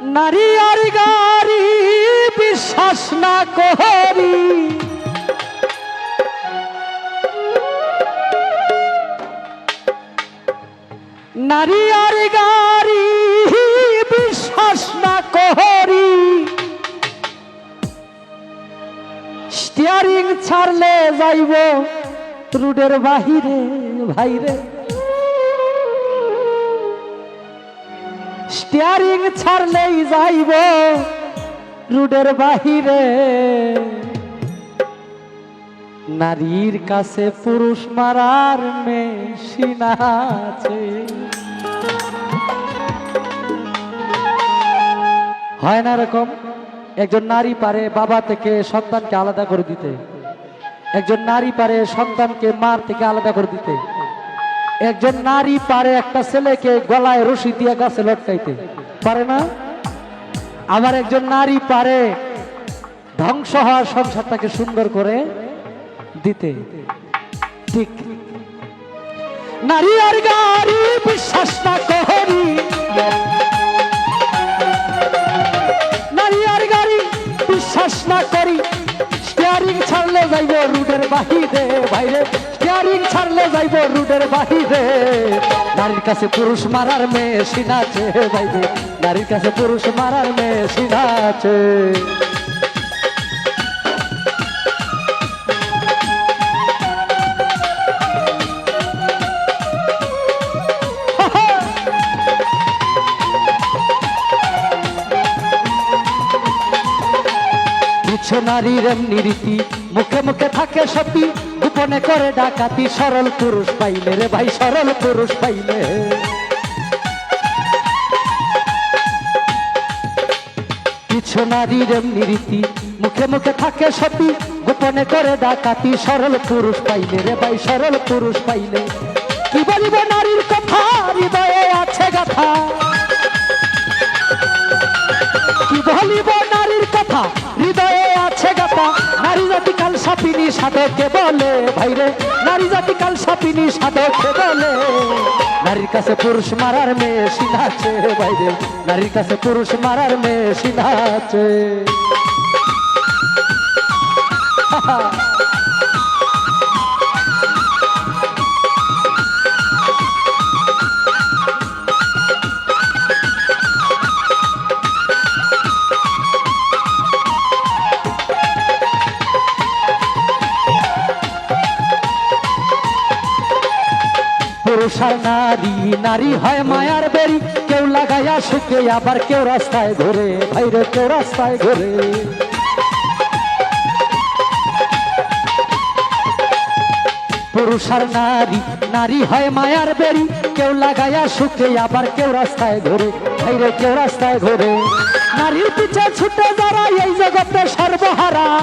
নারী আর গারি বিশ্বাস না করি। নারী আর গারি বিশ্বাস না করি। স্টিয়ারিং ছাড়লে যাইব রুডের বাহিরে, ভাইরে। স্টিয়ারিং ছাড়লেই যাইব রুডের বাহিরে। নারীর কাছে পুরুষ মারার মেশিন আছে। হয় না এরকম? একজন নারী পারে বাবা থেকে সন্তানকে আলাদা করে দিতে। একজন নারী পারে সন্তানকে মার থেকে আলাদা করে দিতে। একজন নারী পারে একটা ছেলেকে গলায় রশি দিয়ে গাছে লটকাইতে। পারে না? আবার একজন নারী পারে ধ্বংস হওয়ার সংসারটাকে সুন্দর করে দিতে। ঠিক। নারী আর গাড়ি বিশ্বাস না করি। নারী আর গাড়ি বিশ্বাস না করি। স্টিয়ারিং ছাড়লে যাইব রুডের বাহিরে, বাইরে। ছাড়লে যাইব রুডের বাহিরে। নারীর কাছে পুরুষ মারার মেশিন আছে বাইরে নারীর কাছে পুরুষ মারার মেশিন আছে। নারীর এমনি রীতি মুখে মুখে থাকে সতী, গোপনে করে ডাকাতি, সরল পুরুষ পাইলে রে ভাই, সরল পুরুষ পাইলে। কিছু নারীর এমনি রীতি, মুখে মুখে থাকে সতী, গোপনে করে ডাকাতি, সরল পুরুষ পাইলে রে ভাই, সরল পুরুষ পাইলে। কি বলিব নারীর কথা? হৃদয়ে আছে গাথা। হৃদয়ে আছে গাথা। নারী জাতি কাল সাপিনী সাধকে নারী জাতি কাল সাপিনী সাধকে বলে? নারীর পুরুষ মারার মেশিন আছে ভাইরে নারীর কাছে পুরুষ মারার মেশিন আছে। পুরুষ আর নারী নারী হয় মায়ার বেরি। কেউ লাগাইয়া শুকে আবার কেউ রাস্তায় ঘুরে। ভাইরে কেউ রাস্তায় ঘুরে। পুরুষ আর নারী নারী হয় মায়ার বেরি। কেউ লাগাইয়া শুকে আবার কেউ রাস্তায় ঘুরে। ভাইরে কেউ রাস্তায় ঘুরে। নারীর পিছে ছুটে যারা এই জগতে সর্বহারা।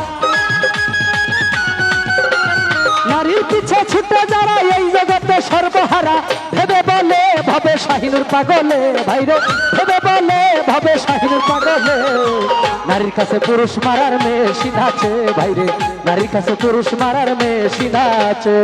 নারীর পিছে ছুটে যারা এই জগতে সর্বহারা ভেবে বলে ভাবে শাহিনুর পাগলে। ভাইরে ভেবে বলে ভাবে শাহিনুর পাগলে। নারীর কাছে পুরুষ মারার মেয়ে আছে। ভাইরে নারীর কাছে পুরুষ মারার মেয়ে আছে।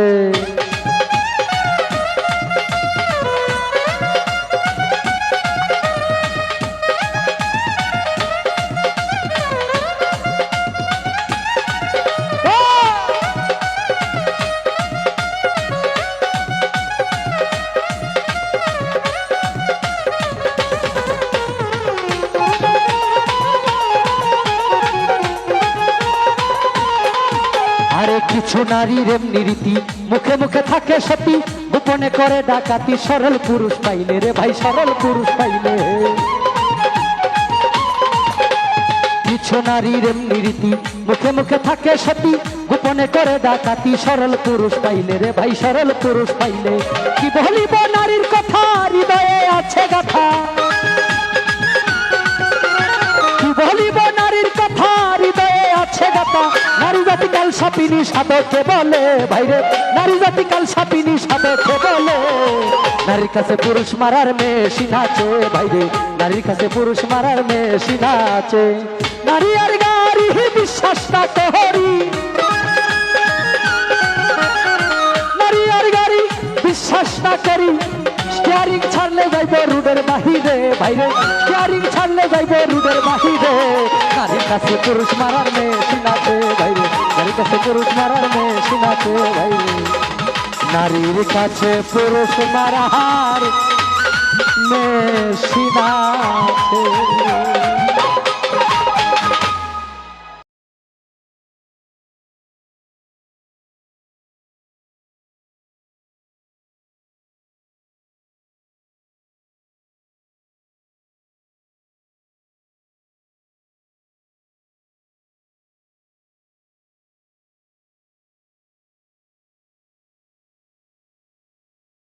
আরে কিছু নারীর এমনি রীতি। মুখে মুখে থাকে সতী। গোপনে করে ডাকাতি, সরল পুরুষ পাইলে রে ভাই, সরল পুরুষ পাইলে। কিছু নারীর এমনি রীতি। মুখে মুখে থাকে সতী। গোপনে করে ডাকাতি, সরল পুরুষ পাইলে রে ভাই, সরল পুরুষ পাইলে। কি বলিব নারীর সাপিনী সাধকে বলে, ভাইরে, নারী জাতি কাল সাপিনী সাধকে বলে, নারীর কাছে পুরুষ মারার মেশিন আছে, ভাইরে, নারীর কাছে পুরুষ মারার মেশিন আছে। নারী আর গাড়ি বিশ্বাস না করি নারী আর গাড়ি বিশ্বাস না করি। কেয়ারিং ছাড়লে যাইব রুডের বাহিরে, বাইরে। ক্যারিং ছাড়লে যাইব রুডের বাহিরে। নারীর কাছে পুরুষ মারার মেয়ে সিনাতে বাইরে। নারীর কাছে পুরুষ মারার মেয়ে সিনাতে বাইরে। নারীর কাছে পুরুষ মারার মেয়ে সিনাতে